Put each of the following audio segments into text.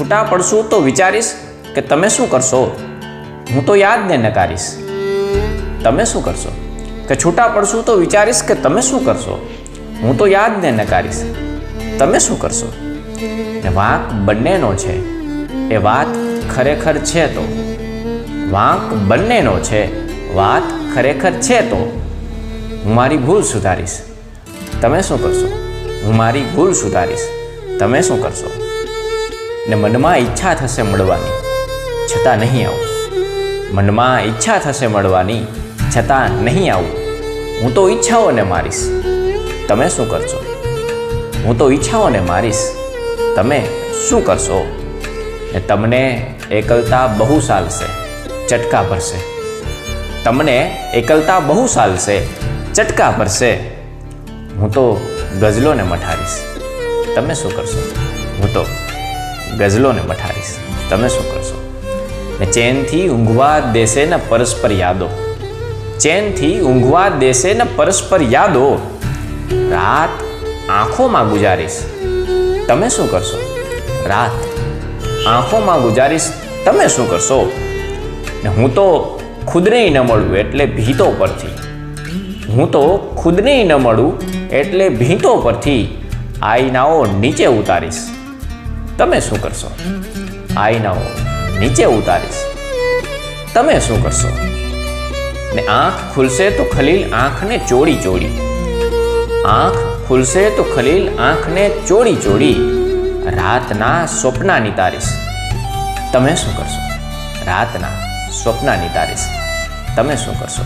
છૂટા પડશું તો વિચારીશ કે તમે શું કરશો? હું તો યાદને નકારીશ. તમે શું કરશો? કે છૂટા પડશું તો વિચારીશ કે તમે શું કરશો? હું તો યાદને નકારીશ. તમે શું કરશો? ને વાંક બંનેનો છે. એ વાત ખરેખર છે તો. વાંક બંનેનો છે. વાત ખરેખર છે તો. હું મારી ભૂલ સુધારીશ. તમે શું કરશો? હું મારી ભૂલ સુધારીશ. તમે શું કરશો? ને મનમાં ઈચ્છા થશે મળવાની. છતાં નહીં આવું. મનમાં ઈચ્છા થશે મળવાની, છતાં નહીં આવું. હું તો ઈચ્છાઓને મારીશ. તમે શું કરશો? હું તો ઈચ્છાઓને મારીશ. તમે શું કરશો? ને તમને એકલતા બહુ સાલશે, ચટકા ભરશે. તમને એકલતા બહુ સાલશે, ચટકા ભરશે. હું તો ગઝલોને મઠારીશ. તમે શું કરશો? હું તો ગઝલોને મઠારીશ તમે શું કરશો? ને ચેનથી ઊંઘવા દેશે ને પરસ્પર યાદો. ચેનથી ઊંઘવા દેશે ને પરસ્પર યાદો. રાત આંખોમાં ગુજારીશ. તમે શું કરશો? રાત આંખોમાં ગુજારીશ. તમે શું કરશો? ને હું તો ખુદને ન મળું એટલે ભીતો પરથી. હું તો ખુદને ન મળું એટલે ભીંતો પરથી આઈનાઓ નીચે ઉતારીશ. તમે શું કરશો? આઈનાઓ નીચે ઉતારીશ. તમે શું કરશો? ને આંખ ખુલશે તો ખલીલ આંખને ચોડી ચોડી. આંખ ખુલશે તો ખલીલ આંખને ચોડી ચોડી. રાતના સ્વપ્ના નિતારીશ. તમે શું કરશો? રાતના સ્વપ્ના નિતારીશ. તમે શું કરશો?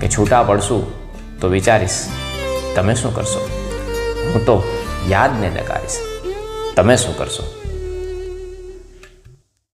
કે છૂટા પડશું તો વિચારીશ. તમે શું કરશો? હું તો યાદને નકારીશ. તમે શું કરશો?